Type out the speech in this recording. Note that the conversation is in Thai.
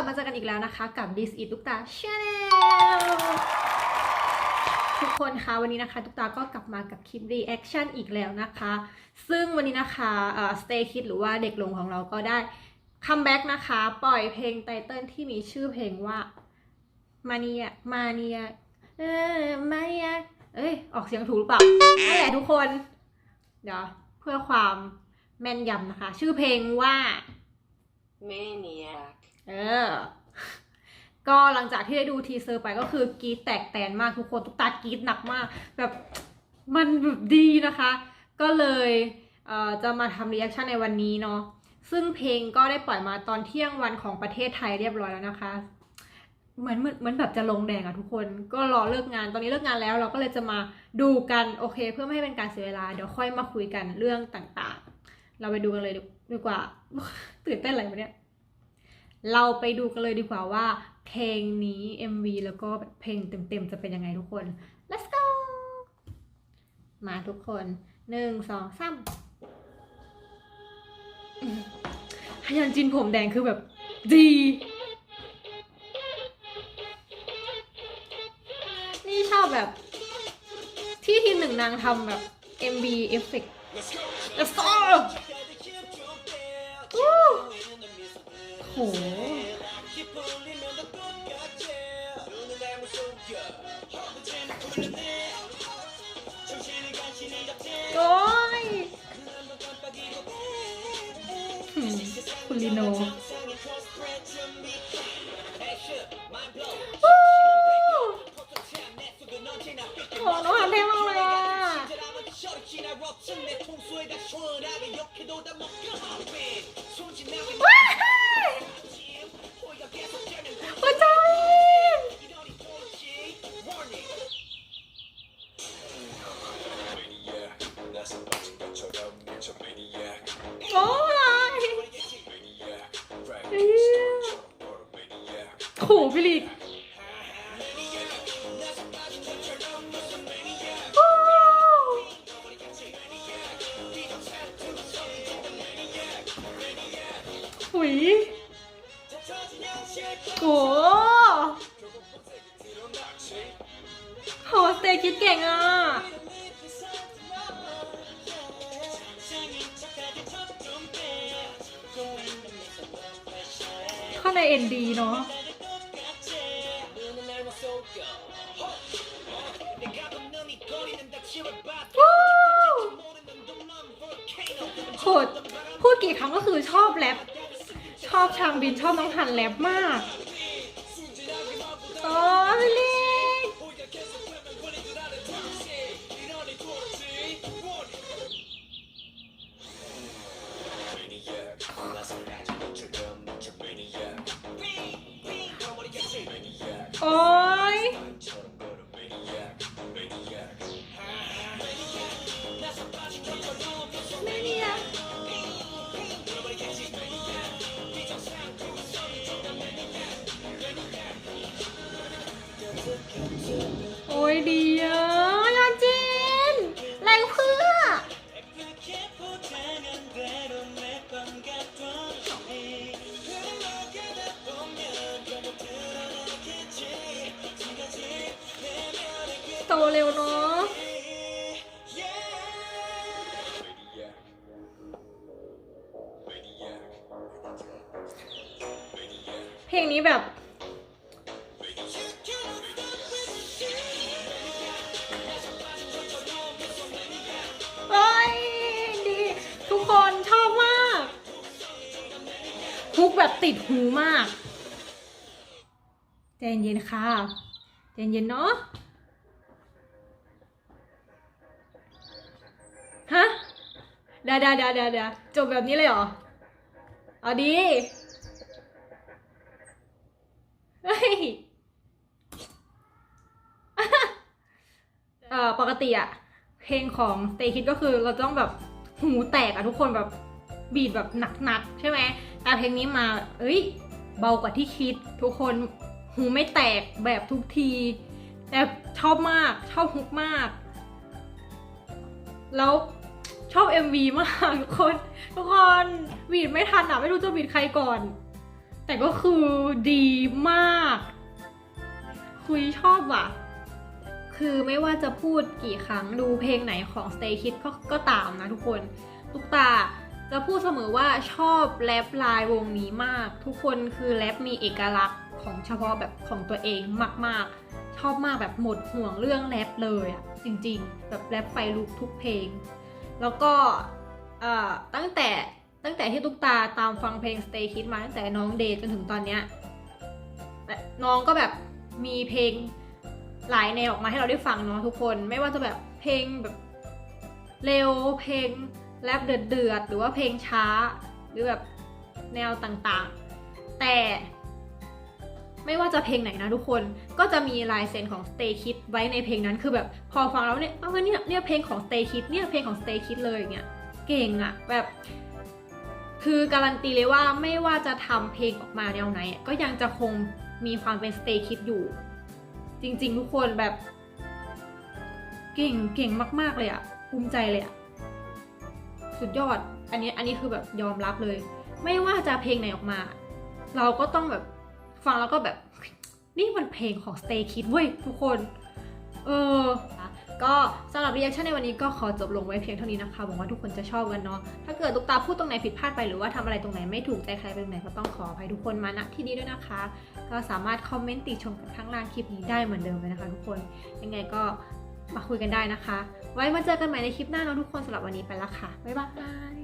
ลับมาเจอกันอีกแล้วนะคะ กับ This is ตุ๊กตา Channel ทุกคนคะวันนี้นะคะตุ๊กตาก็กลับมากับคลิป reaction อีกแล้วนะคะ ซึ่งวันนี้นะคะเอ่อ Stay Kid หรือว่าเด็กลงของเราก็ได้คัมแบ็กนะคะ ปล่อยเพลงไตเติ้ลที่มีชื่อเพลงว่ามาเนียมาเนียเออมาเนียเอ้ย ออกเสียงถูกหรือเปล่านั่นแหละทุกคน เดี๋ยวเพื่อความแม่นยำนะคะ ชื่อเพลงว่า Maniac เออ ก็หลังจากที่ได้ดูทีเซอร์ไปก็คือกรีดแตกแตนมากทุกคนตุ๊กตากรีดหนักมาก แบบมันแบบดีนะคะ ก็เลยเอ่อจะมาทำรีแอคชั่นในวันนี้เนาะซึ่งเพลงก็ได้ปล่อยมาตอนเที่ยงวันของประเทศไทยเรียบร้อยแล้วนะคะ เหมือนเหมือนเหมือนแบบจะลงแดงอะทุกคน ก็รอเลิกงาน ตอนนี้เลิกงานแล้วเราก็เลยจะมาดูกันโอเค เพื่อไม่ให้เป็นการเสียเวลา เดี๋ยวค่อยมาคุยกันเรื่องต่างๆ เราไปดูกันเลยดีกว่า ตื่นเต้นอะไรวะเนี่ย เราไปดูกันเลยดีกว่าว่า เพลงนี้ MV แล้วก็เพลงเต็มๆจะเป็นยังไงทุกคน let's go มาทุกคนหนึ่งสองสามฮยันจินผมแดงคือแบบดีนี่ชอบแบบ ที่ทีมหนึ่งนางทำแบบ MV เอฟเฟกต์ let's go โอ้ยคุณลีโนวู้โหน้องหานเท่มากเลยอะ เหี้โหพี่ลิกหุยโอ้โหสเตย์คิดเก่งอะ ข้างในเอ็นดีเนาะวู้โหดพูดกี่ครั้งก็คือชอบแรปชอบชางบินชอบน้องหันแรปมาก โอ้ย โโตเร็วเนาะเพลงนี้แบบเอ้ยดี ทุกคนชอบมากฮุกแบบติดหูมากใจเย็นค่ะใจเย็นเนาะ เดี๋ยวเดี๋ยวเดี๋ยวเดี๋ยวเดะจบแบบนี้เลยเหรอ เอาดีเฮ้ยเอ่อปกติอะเพลงของ Stay Kids ก็คือเราต้องแบบหูแตกอะทุกคนแบบบีดแบบหนักๆใช่ไหมแต่เพลงนี้มา เอ้ย เบากว่าที่คิด ทุกคนหูไม่แตกแบบทุกที แต่ชอบมากชอบฮุกมาก แล้ว ชอบ MV มากทุกคน ทุกคนบีดไม่ทันอะ ไม่รู้จะบีดใครก่อน แต่ก็คือดีมาก คุยชอบว่ะ คือไม่ว่าจะพูดกี่ครั้งดูเพลงไหนของ Stay Kids ก็ก็ตามนะทุกคนทุกตาจะพูดเสมอว่าชอบแรปลน์วงนี้มาก ทุกคนคือแรปมีเอกลักษณ์ของเฉพาะแบบของตัวเองมาก ๆ ชอบมากแบบหมดห่วงเรื่องแรปเลยอะจริง ๆ แบบแรปไฟลุกทุกเพลง แล้วก็ตั้งแต่ตั้งแต่ที่ตุ๊กตาตามฟังเพลง Stay Kids มาตั้งแต่น้องเดย์จนถึงตอนเนี้ยน้องก็แบบมีเพลงหลายแนวออกมาให้เราได้ฟังเนาะทุกคน ไม่ว่าจะแบบเพลงแบบเร็วเพลงแรปเดือดเดือดๆหรือว่าเพลงช้า หรือแบบแนวต่างๆ แต่ ไม่ว่าจะเพลงไหนนะทุกคน ก็จะมีลายเซ็นของ Stay Kids ไว้ในเพลงนั้น คือแบบพอฟังแล้วเนี่ยเออเนี่ยเนี่ยเพลงของ Stay Kids เนี่ยเพลงของ Stay Kids เลยอย่างเงี้ย เก่งอะแบบ คือการันตีเลยว่าไม่ว่าจะทำเพลงออกมาแนวไหน ก็ยังจะคงมีความเป็น Stay Kids อยู่ จริง ๆ ทุกคนแบบ เก่งเก่งมาก ๆ เลยอะภูมิใจเลยอะสุดยอด อันนี้อันนี้คือแบบยอมรับเลย ไม่ว่าจะเพลงไหนออกมา เราก็ต้องแบบ ฟังแล้วก็แบบ นี่มันเพลงของ Stay Kids เว้ยทุกคน เออก็สำหรับรีแอคชั่นในวันนี้ก็ขอจบลงไว้เพียงเท่านี้นะคะหวังว่าทุกคนจะชอบกันเนาะถ้าเกิดตุ๊กตาพูดตรงไหนผิดพลาดไปหรือว่าทำอะไรตรงไหนไม่ถูกใจใครเป็นไหนก็ต้องขออภัยทุกคนมาณที่นี้ด้วยนะคะ ก็สามารถคอมเมนต์ติชมกันข้างล่างคลิปนี้ได้เหมือนเดิมเลยนะคะ ทุกคนยังไงก็มาคุยกันได้นะคะ ไว้มาเจอกันใหม่ในคลิปหน้าเนาะทุกคนสำหรับวันนี้ไปละค่ะบ๊ายบาย